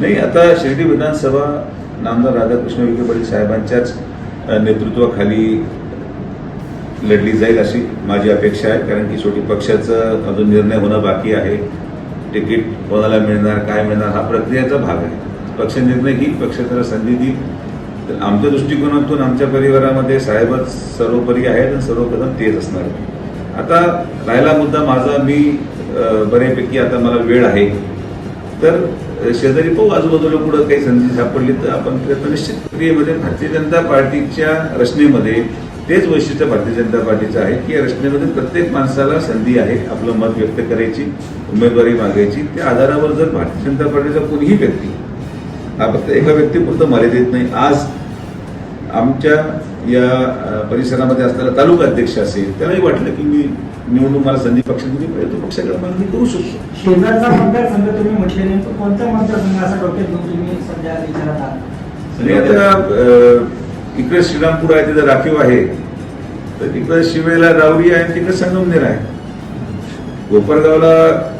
नाही आता शिर्डी विधानसभा नामदार राधाकृष्ण विखे पाटील साहेबांच्याच नेतृत्वाखाली लढली जाईल अशी माझी अपेक्षा आहे कारण की शेवटी पक्षाचं अजून निर्णय होणं बाकी आहे. तिकीट कोणाला मिळणार काय मिळणार हा प्रक्रियेचा भाग आहे. पक्ष निर्णय घेईल पक्ष त्याला संधी देईल. तर आमच्या दृष्टिकोनातून आमच्या परिवारामध्ये साहेबच सर्वोपरी आहेत आणि सर्वप्रथम तेच असणार आता राहिला मुद्दा माझा मी बऱ्यापैकी आता मला वेळ आहे. तर शेजारी पाहू आजूबाजूला कुठं काही संधी सापडली तर आपण प्रयत्न निश्चित प्रक्रियेमध्ये भारतीय जनता पार्टीच्या रचनेमध्ये तेच वैशिष्ट्य भारतीय जनता पार्टीचं आहे की या रचनेमध्ये प्रत्येक माणसाला संधी आहे आपलं मत व्यक्त करायची उमेदवारी मागायची. त्या आधारावर जर भारतीय जनता पार्टीचा कोणीही व्यक्ती हा फक्त एका व्यक्तीपुरतं मर्यादित नाही. आज आमच्या या परिसरामध्ये असलेला तालुका अध्यक्ष असेल त्यालाही वाटलं की मी निवडून मला संधी पक्ष दिली पाहिजे तो पक्षाकडे मागणी करू शकतो. शेजारचा मतदारसंघ तुम्ही म्हटले नेमकं कोणता मतदारसंघ असा डोक्यात घेऊन तुम्ही सध्या विचारात आहात? इकडे श्रीरामपूर आहे तिथं राखीव आहे. तर तिकडे शिवेला रावरी आहे आणि तिकडे संगमनेर आहे. कोपरगावला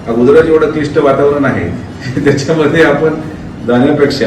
अगोदरच एवढं क्लिष्ट वातावरण आहे. त्याच्यामध्ये आपण जाण्यापेक्षा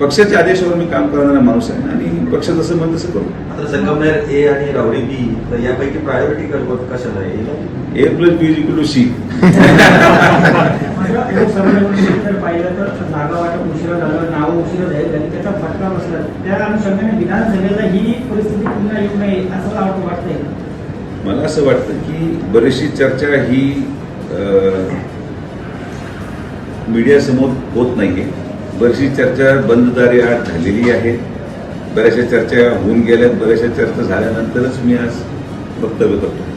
पक्षाच्या आदेशावर मी काम करणारा माणूस आहे आणि पक्ष जसं म्हणत तसं करू. आता संगमनेर ए आणि रावडी बी तर यापैकी प्रायोरिटी कशाला आहे? A plus B equal to C पाहिलं तर जागा वाटप उशिरा झालं नावं उशिरा जाहीर झाली त्याचा फटका बसला त्या अनुषंगाने विधानसभेला ही परिस्थिती पुन्हा येऊ नये असं मला वाटतं वाटतंय मला असं वाटतं की बरीचशी चर्चा ही मीडियासमोर होत नाहीये. बरीचशी चर्चा बंद दारी आज झालेली आहे. बऱ्याचशा चर्चा होऊन गेल्यात. बऱ्याचशा चर्चा झाल्यानंतरच मी आज वक्तव्य करतो.